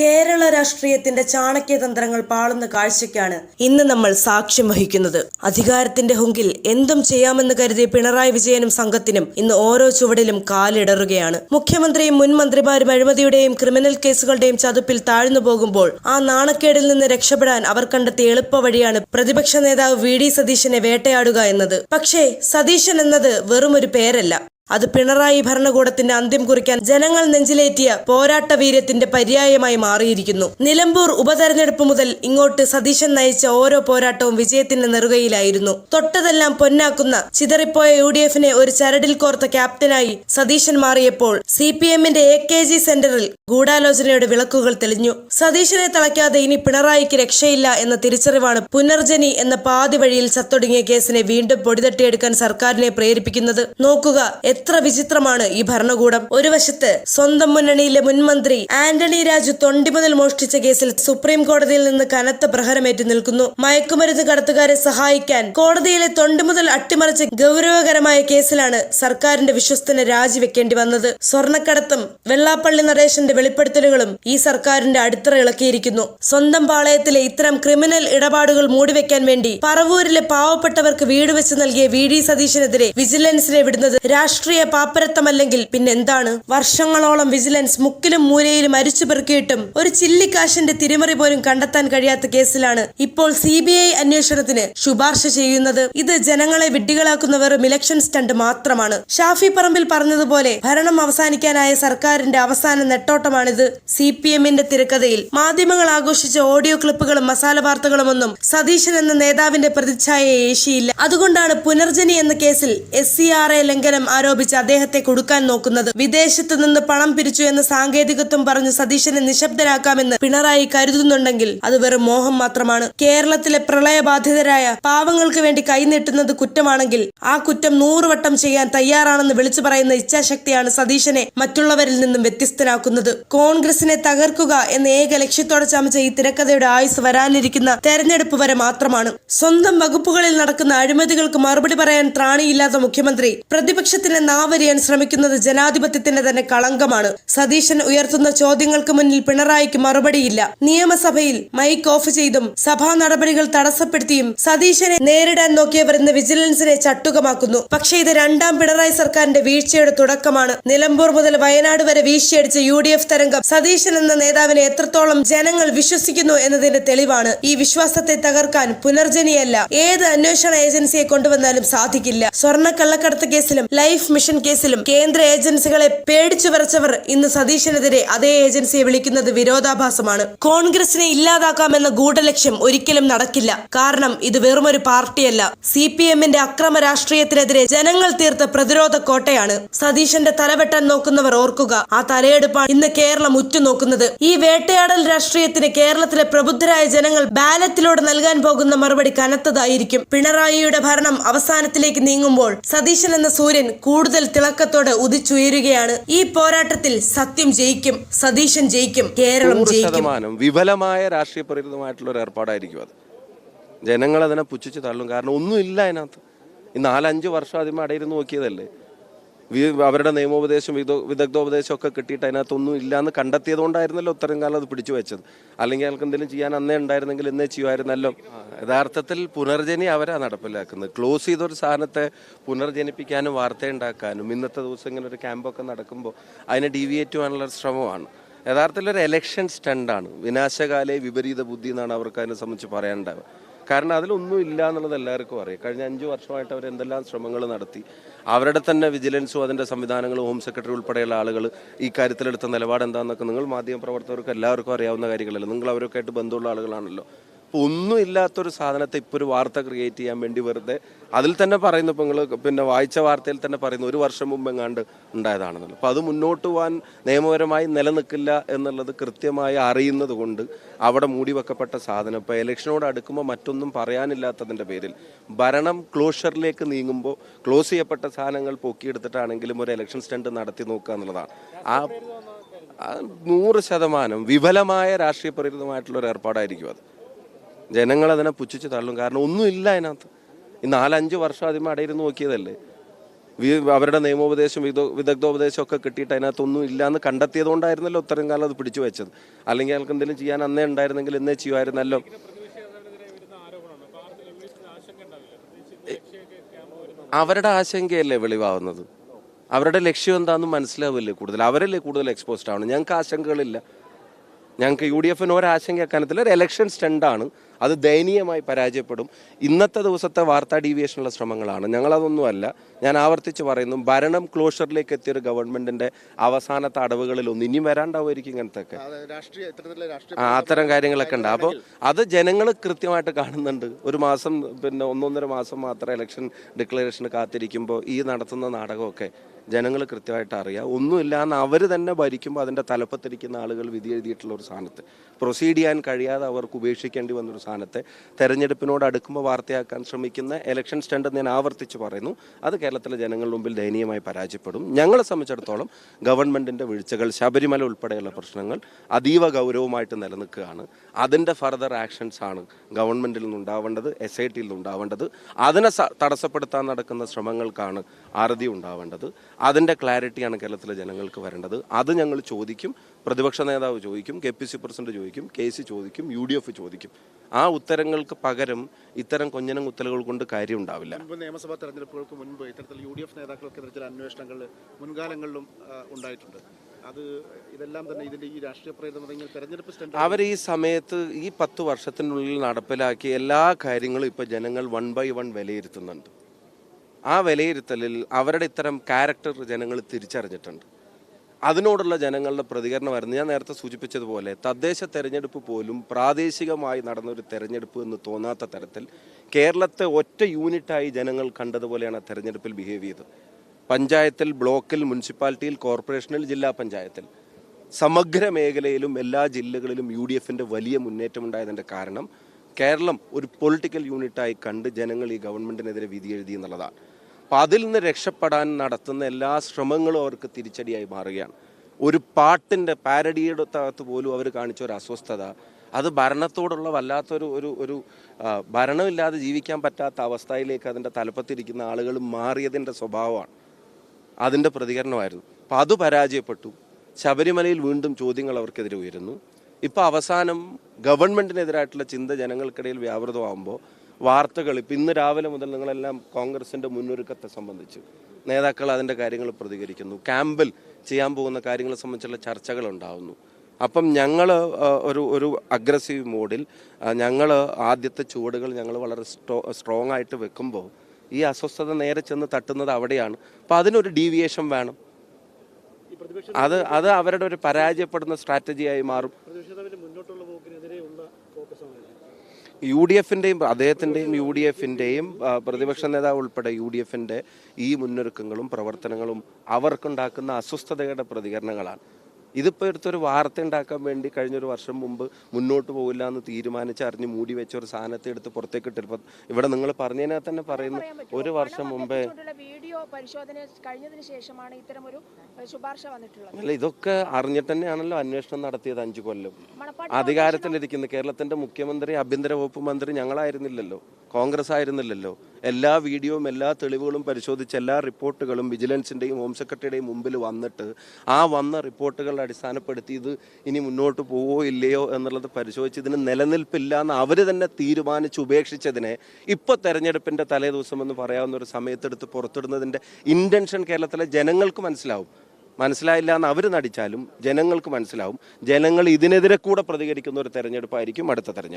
കേരള രാഷ്ട്രീയത്തിന്റെ ചാണക്യതന്ത്രങ്ങൾ പാളുന്ന കാഴ്ചയ്ക്കാണ് ഇന്ന് നമ്മൾ സാക്ഷ്യം വഹിക്കുന്നത്. അധികാരത്തിന്റെ ഹുങ്കിൽ എന്തും ചെയ്യാമെന്ന് കരുതിയ പിണറായി വിജയനും സംഘത്തിനും ഇന്ന് ഓരോ ചുവടിലും കാലിടറുകയാണ്. മുഖ്യമന്ത്രിയും മുൻ മന്ത്രിമാരും അഴിമതിയുടെയും ക്രിമിനൽ കേസുകളുടെയും ചതുപ്പിൽ താഴ്ന്നു പോകുമ്പോൾ ആ നാണക്കേടിൽ നിന്ന് രക്ഷപ്പെടാൻ അവർ കണ്ടെത്തിയ എളുപ്പ വഴിയാണ് പ്രതിപക്ഷ നേതാവ് വി. ഡി. സതീശനെ വേട്ടയാടുക എന്നത്. പക്ഷേ സതീശൻ എന്നത് വെറുമൊരു പേരല്ല. അത് പിണറായി ഭരണകൂടത്തിന്റെ അന്ത്യം കുറിക്കാൻ ജനങ്ങൾ നെഞ്ചിലേറ്റിയ പോരാട്ട വീര്യത്തിന്റെ പര്യായമായി മാറിയിരിക്കുന്നു. നിലമ്പൂർ ഉപതെരഞ്ഞെടുപ്പ് മുതൽ ഇങ്ങോട്ട് സതീശൻ നയിച്ച ഓരോ പോരാട്ടവും വിജയത്തിന്റെ നെറുകയിലായിരുന്നു. തൊട്ടതെല്ലാം പൊന്നാക്കുന്ന ചിതറിപ്പോയ യു ഡി എഫിനെ ഒരു ചരടിൽ കോർത്ത ക്യാപ്റ്റനായി സതീശൻ മാറിയപ്പോൾ സി പി എമ്മിന്റെ എ കെ ജി സെന്ററിൽ ഗൂഢാലോചനയുടെ വിളക്കുകൾ തെളിഞ്ഞു. സതീശനെ തളയ്ക്കാതെ ഇനി പിണറായിക്ക് രക്ഷയില്ല എന്ന തിരിച്ചറിവാണ് പുനർജനി എന്ന പാതി വഴിയിൽ ചത്തൊടുങ്ങിയ കേസിനെ വീണ്ടും പൊടിതട്ടിയെടുക്കാൻ സർക്കാരിനെ പ്രേരിപ്പിക്കുന്നത്. നോക്കുക എത്ര വിചിത്രമാണ് ഈ ഭരണകൂടം. ഒരു വശത്ത് സ്വന്തം മുന്നണിയിലെ മുൻമന്ത്രി ആന്റണി രാജു തൊണ്ടി മുതൽ മോഷ്ടിച്ച കേസിൽ സുപ്രീം കോടതിയിൽ നിന്ന് കനത്ത പ്രഹരമേറ്റു നിൽക്കുന്നു. മയക്കുമരുന്ന് കടത്തുകാരെ സഹായിക്കാൻ കോടതിയിലെ തൊണ്ടി മുതൽ അട്ടിമറിച്ച ഗൗരവകരമായ കേസിലാണ് സർക്കാരിന്റെ വിശ്വസ്തനെ രാജിവെക്കേണ്ടി വന്നത്. സ്വർണക്കടത്തും വെള്ളാപ്പള്ളി നടേശന്റെ വെളിപ്പെടുത്തലുകളും ഈ സർക്കാരിന്റെ അടിത്തറ ഇളക്കിയിരിക്കുന്നു. സ്വന്തം പാളയത്തിലെ ഇത്തരം ക്രിമിനൽ ഇടപാടുകൾ മൂടിവെക്കാൻ വേണ്ടി പറവൂരിലെ പാവപ്പെട്ടവർക്ക് വീട് വെച്ച് നൽകിയ വി. ഡി. സതീശനെതിരെ വിജിലൻസിനെ വിടുന്നത് രാഷ്ട്രീയ പാപ്പരത്തമല്ലെങ്കിൽ പിന്നെന്താണ്? വർഷങ്ങളോളം വിജിലൻസ് മുക്കിലും മൂലയിലും അരിച്ചു പെറുക്കിയിട്ടും ഒരു ചില്ലിക്കാശിന്റെ തിരിമറി പോലും കണ്ടെത്താൻ കഴിയാത്ത കേസിലാണ് ഇപ്പോൾ സി ബി ഐ അന്വേഷണത്തിന് ശുപാർശ ചെയ്യുന്നത്. ഇത് ജനങ്ങളെ വിഡ്ഢികളാക്കുന്ന വെറും ഇലക്ഷൻ സ്റ്റണ്ട് മാത്രമാണ്. ഷാഫി പറമ്പിൽ പറഞ്ഞതുപോലെ ഭരണം അവസാനിക്കാനായ സർക്കാരിന്റെ അവസാന നെട്ടോട്ടമാണിത്. സി പി എമ്മിന്റെ തിരക്കഥയിൽ മാധ്യമങ്ങൾ ആഘോഷിച്ച ഓഡിയോ ക്ലിപ്പുകളും മസാല വാർത്തകളുമൊന്നും സതീശൻ എന്ന നേതാവിന്റെ പ്രതിച്ഛായ ഏശിയില്ല. അതുകൊണ്ടാണ് പുനർജനി എന്ന കേസിൽ എസ് സി ആർ എ ലംഘനം ആരോപിച്ച് അദ്ദേഹത്തെ കൊടുക്കാൻ നോക്കുന്നത്. വിദേശത്ത് നിന്ന് പണം പിരിച്ചു എന്ന സാങ്കേതികത്വം പറഞ്ഞ് സതീശനെ നിശബ്ദരാക്കാമെന്ന് പിണറായി കരുതുന്നുണ്ടെങ്കിൽ അത് വെറും മോഹം മാത്രമാണ്. കേരളത്തിലെ പ്രളയബാധിതരായ പാവങ്ങൾക്ക് വേണ്ടി കൈനീട്ടുന്നത് കുറ്റമാണെങ്കിൽ ആ കുറ്റം നൂറുവട്ടം ചെയ്യാൻ തയ്യാറാണെന്ന് വിളിച്ചു പറയുന്ന ഇച്ഛാശക്തിയാണ് സതീശനെ മറ്റുള്ളവരിൽ നിന്നും വ്യത്യസ്തനാക്കുന്നത്. കോൺഗ്രസിനെ തകർക്കുക എന്ന ഏക ലക്ഷ്യത്തോടെ ചമച്ച ഈ തിരക്കഥയുടെ ആയുസ് വരാനിരിക്കുന്ന തെരഞ്ഞെടുപ്പ് വരെ മാത്രമാണ്. സ്വന്തം വകുപ്പുകളിൽ നടക്കുന്ന അഴിമതികൾക്ക് മറുപടി പറയാൻ ത്രാണിയില്ലാത്ത മുഖ്യമന്ത്രി പ്രതിപക്ഷത്തിന് നാവരിയാൻ ശ്രമിക്കുന്നത് ജനാധിപത്യത്തിന്റെ തന്നെ കളങ്കമാണ്. സതീശൻ ഉയർത്തുന്ന ചോദ്യങ്ങൾക്ക് മുന്നിൽ പിണറായിക്ക് മറുപടിയില്ല. നിയമസഭയിൽ മൈക്ക് ഓഫ് ചെയ്തും സഭാ നടപടികൾ തടസ്സപ്പെടുത്തിയും സതീശനെ നേരിടാൻ നോക്കിയവർ ഇന്ന് വിജിലൻസിനെ ചട്ടുകമാക്കുന്നു. പക്ഷേ ഇത് രണ്ടാം പിണറായി സർക്കാരിന്റെ വീഴ്ചയുടെ തുടക്കമാണ്. നിലമ്പൂർ മുതൽ വയനാട് വരെ വീഴ്ചയടിച്ച യു ഡി എഫ് തരംഗം സതീശൻ എന്ന നേതാവിനെ എത്രത്തോളം ജനങ്ങൾ വിശ്വസിക്കുന്നു എന്നതിന്റെ തെളിവാണ്. ഈ വിശ്വാസത്തെ തകർക്കാൻ പുനർജനിയല്ല. ഏത് അന്വേഷണ ഏജൻസിയെ കൊണ്ടുവന്നാലും സാധിക്കില്ല. സ്വർണ കള്ളക്കടത്ത് കേസിലും ലൈഫ് മിഷൻ കേസിലും കേന്ദ്ര ഏജൻസികളെ പേടിച്ചു വരച്ചവർ ഇന്ന് സതീശനെതിരെ അതേ ഏജൻസിയെ വിളിക്കുന്നത് വിരോധാഭാസമാണ്. കോൺഗ്രസിനെ ഇല്ലാതാക്കാമെന്ന ഗൂഢലക്ഷ്യം ഒരിക്കലും നടക്കില്ല. കാരണം ഇത് വെറുമൊരു പാർട്ടിയല്ല. സി പി എമ്മിന്റെ അക്രമ രാഷ്ട്രീയത്തിനെതിരെ ജനങ്ങൾ തീർത്ത പ്രതിരോധ കോട്ടയാണ്. സതീശന്റെ തലവെട്ടാൻ നോക്കുന്നവർ ഓർക്കുക. ആ തലയെടുപ്പാണ് ഇന്ന് കേരളം ഉറ്റുനോക്കുന്നത്. ഈ വേട്ടയാടൽ രാഷ്ട്രീയത്തിന് കേരളത്തിലെ പ്രബുദ്ധരായ ജനങ്ങൾ ബാലറ്റിലൂടെ നൽകാൻ പോകുന്ന മറുപടി കനത്തതായിരിക്കും. പിണറായിയുടെ ഭരണം അവസാനത്തിലേക്ക് നീങ്ങുമ്പോൾ സതീശൻ എന്ന സൂര്യൻ കൂടുതൽ തിളക്കത്തോടെ ഉദിച്ചുയരുകയാണ്. ഈ പോരാട്ടത്തിൽ സത്യം ജയിക്കും സതീശൻ ജയിക്കും കേരളം ജയിക്കും. വിപുലമായ വിഫലമായ രാഷ്ട്രീയ പ്രേരിതമായിട്ടുള്ള ഒരു ഏർപ്പാടായിരിക്കും അത്. ജനങ്ങൾ അതിനെ പുച്ഛിച്ച് തള്ളും. കാരണം ഒന്നുമില്ല അതിനകത്ത്. ഈ നാലഞ്ച് വർഷം ആദ്യമേ അടയിരുന്ന് നോക്കിയതല്ലേ? അവരുടെ നിയമോപദേശം വിദ- വിദഗ്ധോപദേശം ഒക്കെ കിട്ടിയിട്ട് അതിനകത്തൊന്നും ഇല്ലാന്ന് കണ്ടെത്തിയത് കൊണ്ടായിരുന്നല്ലോ ഇത്രയും കാലം അത് പിടിച്ചു വെച്ചത്. അല്ലെങ്കിൽ അയാൾക്ക് എന്തെങ്കിലും ചെയ്യാൻ അന്നേ ഉണ്ടായിരുന്നെങ്കിൽ എന്നേ ചെയ്യുമായിരുന്നല്ലോ. യഥാർത്ഥത്തിൽ പുനർജനി അവരാ നടപ്പിലാക്കുന്നത്. ക്ലോസ് ചെയ്തൊരു സാധനത്തെ പുനർജനിപ്പിക്കാനും വാർത്തയുണ്ടാക്കാനും ഇന്നത്തെ ദിവസം ഇങ്ങനെ ഒരു ക്യാമ്പൊക്കെ നടക്കുമ്പോൾ അതിനെ ഡീവിയേറ്റ് ചെയ്യാനുള്ള ശ്രമമാണ്. യഥാർത്ഥത്തിൽ ഒരു എലക്ഷൻ സ്റ്റണ്ടാണ് വിനാശകാലേ വിപരീത ബുദ്ധി എന്നാണ് അവർക്ക് അതിനെ സംബന്ധിച്ച് പറയാനുണ്ടാവുക. കാരണം അതിലൊന്നും ഇല്ല എന്നുള്ളത് എല്ലാവർക്കും അറിയാം. കഴിഞ്ഞ അഞ്ച് വർഷമായിട്ട് അവർ എന്തെല്ലാം ശ്രമങ്ങൾ നടത്തി. അവരുടെ തന്നെ വിജിലൻസും അതിന്റെ സംവിധാനങ്ങളും ഹോം സെക്രട്ടറി ഉൾപ്പെടെയുള്ള ആളുകൾ ഈ കാര്യത്തിലെടുത്ത നിലപാട് എന്താണെന്നൊക്കെ നിങ്ങൾ മാധ്യമപ്രവർത്തകർക്ക് എല്ലാവർക്കും അറിയാവുന്ന കാര്യങ്ങളല്ലേ. നിങ്ങൾ അവരൊക്കെ ആയിട്ട് ബന്ധമുള്ള ആളുകളാണല്ലോ. അപ്പോൾ ഒന്നും ഇല്ലാത്തൊരു സാധനത്തെ ഇപ്പോൾ ഒരു വാർത്ത ക്രിയേറ്റ് ചെയ്യാൻ വേണ്ടി വെറുതെ അതിൽ തന്നെ പറയുന്നു ഇപ്പോൾ നിങ്ങൾ പിന്നെ വായിച്ച വാർത്തയിൽ തന്നെ പറയുന്നു ഒരു വർഷം മുമ്പ് എങ്ങാണ്ട് ഉണ്ടായതാണെന്നുള്ളത്. അപ്പോൾ അത് മുന്നോട്ട് പോകാൻ നിയമപരമായി നിലനിൽക്കില്ല എന്നുള്ളത് കൃത്യമായി അറിയുന്നത് കൊണ്ട് അവിടെ മൂടി വെക്കപ്പെട്ട സാധനം ഇപ്പോൾ ഇലക്ഷനോട് അടുക്കുമ്പോൾ മറ്റൊന്നും പറയാനില്ലാത്തതിന്റെ പേരിൽ ഭരണം ക്ലോഷറിലേക്ക് നീങ്ങുമ്പോൾ ക്ലോസ് ചെയ്യപ്പെട്ട സാധനങ്ങൾ പൊക്കിയെടുത്തിട്ടാണെങ്കിലും ഒരു ഇലക്ഷൻ സ്റ്റണ്ട് നടത്തി നോക്കുക എന്നുള്ളതാണ്. ആ നൂറ് ശതമാനം വിഫലമായ രാഷ്ട്രീയ പ്രേരിതമായിട്ടുള്ള ഒരു ഏർപ്പാടായിരിക്കും അത്. ജനങ്ങൾ അതിനെ പുച്ഛിച്ച് തള്ളും. കാരണം ഒന്നുമില്ല അതിനകത്ത്. ഈ നാലഞ്ച് വർഷം ആദ്യമേ അടയിരുന്ന് നോക്കിയതല്ലേ? അവരുടെ നിയമോപദേശം വിദ- വിദഗ്ധോപദേശം ഒക്കെ കിട്ടിയിട്ട് അതിനകത്തൊന്നും ഇല്ലാന്ന് കണ്ടെത്തിയതുകൊണ്ടായിരുന്നല്ലോ ഇത്രയും കാലം അത് പിടിച്ചു വെച്ചത്. അല്ലെങ്കിൽ അയാൾക്ക് എന്തെങ്കിലും ചെയ്യാൻ അന്നേ ഉണ്ടായിരുന്നെങ്കിൽ എന്നേ ചെയ്യുമായിരുന്നല്ലോ. അവരുടെ ആശങ്കയല്ലേ വെളിവാകുന്നത് അവരുടെ ലക്ഷ്യം എന്താണെന്ന് മനസ്സിലാവില്ലേ കൂടുതൽ? അവരല്ലേ കൂടുതൽ എക്സ്പോസ്ഡ് ആവണം? ഞങ്ങൾക്ക് ആശങ്കകളില്ല. ഞങ്ങൾക്ക് യു ഡി എഫിന് ഒരാശങ്ക അക്കാര്യത്തിൽ ഒരു എലക്ഷൻ സ്റ്റണ്ടാണ് അത് ദയനീയമായി പരാജയപ്പെടും. ഇന്നത്തെ ദിവസത്തെ വാർത്താ ഡീവിയേഷനുള്ള ശ്രമങ്ങളാണ്. ഞങ്ങളതൊന്നുമല്ല. ഞാൻ ആവർത്തിച്ച് പറയുന്നു ഭരണം ക്ലോഷറിലേക്ക് എത്തിയ ഒരു ഗവൺമെന്റിന്റെ അവസാനത്തെ അടവുകളിലൊന്നും ഇനിയും വരാണ്ടാവുമായിരിക്കും ഇങ്ങനത്തെ ഒക്കെ അത് രാഷ്ട്രീയ ഇത്തരത്തിലുള്ള ആ, അത്തരം കാര്യങ്ങളൊക്കെ ഉണ്ട്. അപ്പോൾ അത് ജനങ്ങൾ കൃത്യമായിട്ട് കാണുന്നുണ്ട്. ഒരു മാസം പിന്നെ ഒന്നൊന്നര മാസം മാത്രം ഇലക്ഷൻ ഡിക്ലറേഷന് കാത്തിരിക്കുമ്പോൾ ഈ നടത്തുന്ന നാടകമൊക്കെ ജനങ്ങൾ കൃത്യമായിട്ട് അറിയാം. ഒന്നുമില്ല എന്ന് അവർ തന്നെ ഭരിക്കുമ്പോൾ അതിന്റെ തലപ്പത്തിരിക്കുന്ന ആളുകൾ വിധി എഴുതിയിട്ടുള്ള ഒരു സ്ഥാനത്ത്. പ്രൊസീഡ് ചെയ്യാൻ കഴിയാതെ അവർക്ക് ഉപേക്ഷിക്കേണ്ടി വന്നൊരു സ്ഥാനത്തെ തെരഞ്ഞെടുപ്പിനോട് അടുക്കുമ്പോൾ വാർത്തയാക്കാൻ ശ്രമിക്കുന്ന ഇലക്ഷൻ സ്റ്റണ്ട് ഞാൻ ആവർത്തിച്ച് പറയുന്നു. അത് കേരളത്തിലെ ജനങ്ങളുടെ മുമ്പിൽ ദയനീയമായി പരാജയപ്പെടും. ഞങ്ങളെ സംബന്ധിച്ചിടത്തോളം ഗവൺമെന്റിന്റെ വീഴ്ചകൾ ശബരിമല ഉൾപ്പെടെയുള്ള പ്രശ്നങ്ങൾ അതീവ ഗൗരവമായിട്ട് നിലനിൽക്കുകയാണ്. അതിന്റെ ഫർദർ ആക്ഷൻസ് ആണ് ഗവൺമെന്റിൽ നിന്നുണ്ടാവേണ്ടത് എസ് ഐ ടിയിൽ നിന്നുണ്ടാവേണ്ടത്. അതിനെ തടസ്സപ്പെടുത്താൻ നടക്കുന്ന ശ്രമങ്ങൾക്കാണ് അറുതി ഉണ്ടാവേണ്ടത്. അതിന്റെ ക്ലാരിറ്റിയാണ് കേരളത്തിലെ ജനങ്ങൾക്ക് വരേണ്ടത്. അത് ഞങ്ങൾ ചോദിക്കും. പ്രതിപക്ഷ നേതാവ് ചോദിക്കും കെ പി സി പ്രസിഡന്റ് ചോദിക്കും കെ സി ചോദിക്കും യു ഡി എഫ് ചോദിക്കും. ആ ഉത്തരങ്ങൾക്ക് പകരം ഇത്തരം കൊഞ്ഞനം കുത്തലുകൾ കൊണ്ട് കാര്യം ഉണ്ടാവില്ല നിയമസഭാ തെരഞ്ഞെടുപ്പുകൾക്ക് മുൻപ് ഇത്തരത്തിൽ യു ഡി എഫ് നേതാക്കൾക്കെതിരെ ചില അന്വേഷണങ്ങൾ മുൻകാലങ്ങളിലും ഉണ്ടായിട്ടുണ്ട്. അത് ഇതെല്ലാം തന്നെ ഇതിന്റെ ഈ രാഷ്ട്രീയ പ്രേരണ തെരഞ്ഞെടുപ്പ് അവർ ഈ സമയത്ത് ഈ പത്ത് വർഷത്തിനുള്ളിൽ നടപ്പിലാക്കിയ എല്ലാ കാര്യങ്ങളും ഇപ്പൊ ജനങ്ങൾ വൺ ബൈ വൺ വിലയിരുത്തുന്നുണ്ട്. ആ വിലയിരുത്തലിൽ അവരുടെ ഇത്തരം ക്യാരക്ടർ ജനങ്ങൾ തിരിച്ചറിഞ്ഞിട്ടുണ്ട്. അതിനോടുള്ള ജനങ്ങളുടെ പ്രതികരണമായിരുന്നു. ഞാൻ നേരത്തെ സൂചിപ്പിച്ചതുപോലെ തദ്ദേശ തെരഞ്ഞെടുപ്പ് പോലും പ്രാദേശികമായി നടന്ന ഒരു തെരഞ്ഞെടുപ്പ് എന്ന് തോന്നാത്ത തരത്തിൽ കേരളത്തെ ഒറ്റ യൂണിറ്റായി ജനങ്ങൾ കണ്ടതുപോലെയാണ് തെരഞ്ഞെടുപ്പിൽ ബിഹേവ് ചെയ്തത്. പഞ്ചായത്തിൽ ബ്ലോക്കിൽ മുനിസിപ്പാലിറ്റിയിൽ കോർപ്പറേഷനിൽ ജില്ലാ പഞ്ചായത്തിൽ. സമഗ്ര മേഖലയിലും എല്ലാ ജില്ലകളിലും യു ഡി എഫിന്റെ വലിയ മുന്നേറ്റം ഉണ്ടായതിന്റെ കാരണം കേരളം ഒരു പൊളിറ്റിക്കൽ യൂണിറ്റായി കണ്ട് ജനങ്ങൾ ഈ ഗവൺമെന്റിനെതിരെ വിധി എഴുതി എന്നുള്ളതാണ്. അപ്പം അതിൽ നിന്ന് രക്ഷപ്പെടാൻ നടത്തുന്ന എല്ലാ ശ്രമങ്ങളും അവർക്ക് തിരിച്ചടിയായി മാറുകയാണ്. ഒരു പാട്ടിന്റെ പാരഡിയുടെ അകത്ത് പോലും അവർ കാണിച്ച ഒരു അസ്വസ്ഥത അത് ഭരണത്തോടുള്ള വല്ലാത്തൊരു ഒരു ഒരു ഭരണമില്ലാതെ ജീവിക്കാൻ പറ്റാത്ത അവസ്ഥയിലേക്ക് അതിന്റെ തലപ്പത്തിരിക്കുന്ന ആളുകൾ മാറിയതിന്റെ സ്വഭാവമാണ്. അതിന്റെ പ്രതികരണമായിരുന്നു. അപ്പം അത് പരാജയപ്പെട്ടു. ശബരിമലയിൽ വീണ്ടും ചോദ്യങ്ങൾ അവർക്കെതിരെ ഉയരുന്നു. ഇപ്പം അവസാനം ഗവൺമെന്റിനെതിരായിട്ടുള്ള ചിന്ത ജനങ്ങൾക്കിടയിൽ വ്യാപൃതമാകുമ്പോൾ വാർത്തകൾ ഇപ്പം ഇന്ന് രാവിലെ മുതൽ നിങ്ങളെല്ലാം കോൺഗ്രസിന്റെ മുന്നൊരുക്കത്തെ സംബന്ധിച്ച് നേതാക്കൾ അതിന്റെ കാര്യങ്ങൾ പ്രതികരിക്കുന്നു. ക്യാമ്പിൽ ചെയ്യാൻ പോകുന്ന കാര്യങ്ങളെ സംബന്ധിച്ചുള്ള ചർച്ചകൾ ഉണ്ടാകുന്നു അപ്പം ഞങ്ങൾ ഒരു ഒരു അഗ്രസീവ് മോഡിൽ ഞങ്ങൾ ആദ്യത്തെ ചുവടുകൾ ഞങ്ങൾ വളരെ സ്ട്രോ സ്ട്രോങ് ആയിട്ട് വെക്കുമ്പോൾ ഈ അസ്വസ്ഥത നേരെ ചെന്ന് തട്ടുന്നത് അവിടെയാണ്. അപ്പം അതിനൊരു ഡീവിയേഷൻ വേണം. അത് അത് അവരുടെ ഒരു പരാജയപ്പെടുന്ന സ്ട്രാറ്റജിയായി മാറും. യു ഡി എഫിന്റെയും അദ്ദേഹത്തിന്റെയും യു ഡി എഫിന്റെയും പ്രതിപക്ഷ നേതാവ് ഉൾപ്പെടെ യു ഡി എഫിന്റെ ഈ മുന്നൊരുക്കങ്ങളും പ്രവർത്തനങ്ങളും അവർക്കുണ്ടാക്കുന്ന അസ്വസ്ഥതയുടെ പ്രതികരണങ്ങളാണ്. ഇതിപ്പോൾ എടുത്തൊരു വാർത്ത ഉണ്ടാക്കാൻ വേണ്ടി കഴിഞ്ഞൊരു വർഷം മുമ്പ് മുന്നോട്ട് പോകില്ല എന്ന് തീരുമാനിച്ച് അറിഞ്ഞ് മൂടി വെച്ച ഒരു സാധനത്തെ എടുത്ത് പുറത്തേക്ക് ഇട്ടിട്ട് ഇവിടെ നിങ്ങൾ പറഞ്ഞതിനാൽ തന്നെ പറയുന്നു ഒരു വർഷം മുമ്പേ വീഡിയോ പരിശോധന കഴിഞ്ഞതിന് ശേഷമാണ് ഇത്തരം ഒരു ശുപാർശ വന്നിട്ടുള്ളത്. അല്ല ഇതൊക്കെ അറിഞ്ഞിട്ട് തന്നെയാണല്ലോ അന്വേഷണം നടത്തിയത് അഞ്ചു കൊല്ലം. അധികാരത്തിലിരിക്കുന്ന കേരളത്തിന്റെ മുഖ്യമന്ത്രി ആഭ്യന്തര വകുപ്പ് മന്ത്രി ഞങ്ങളായിരുന്നില്ലല്ലോ. കോൺഗ്രസ് ആയിരുന്നില്ലല്ലോ. എല്ലാ വീഡിയോയും എല്ലാ തെളിവുകളും പരിശോധിച്ച് എല്ലാ റിപ്പോർട്ടുകളും വിജിലൻസിന്റെയും ഹോം സെക്രട്ടറിയുടെയും മുമ്പിൽ വന്നിട്ട് ആ വന്ന റിപ്പോർട്ടുകളെ അടിസ്ഥാനപ്പെടുത്തി ഇത് ഇനി മുന്നോട്ട് പോവോ ഇല്ലയോ എന്നുള്ളത് പരിശോധിച്ച് ഇതിന് നിലനിൽപ്പില്ല എന്ന് അവർ തന്നെ തീരുമാനിച്ച് ഉപേക്ഷിച്ചതിനെ ഇപ്പോൾ തെരഞ്ഞെടുപ്പിന്റെ തലേദിവസം എന്ന് പറയാവുന്ന ഒരു സമയത്തെടുത്ത് പുറത്തിടുന്നതിന്റെ ഇന്റൻഷൻ കേരളത്തിലെ ജനങ്ങൾക്ക് മനസ്സിലാവും. മനസ്സിലായില്ല എന്ന് അവർ നടിച്ചാലും ജനങ്ങൾക്ക് മനസ്സിലാവും. ജനങ്ങൾ ഇതിനെതിരെ കൂടെ പ്രതികരിക്കുന്ന ഒരു തെരഞ്ഞെടുപ്പായിരിക്കും അടുത്ത തെരഞ്ഞെടുപ്പ്.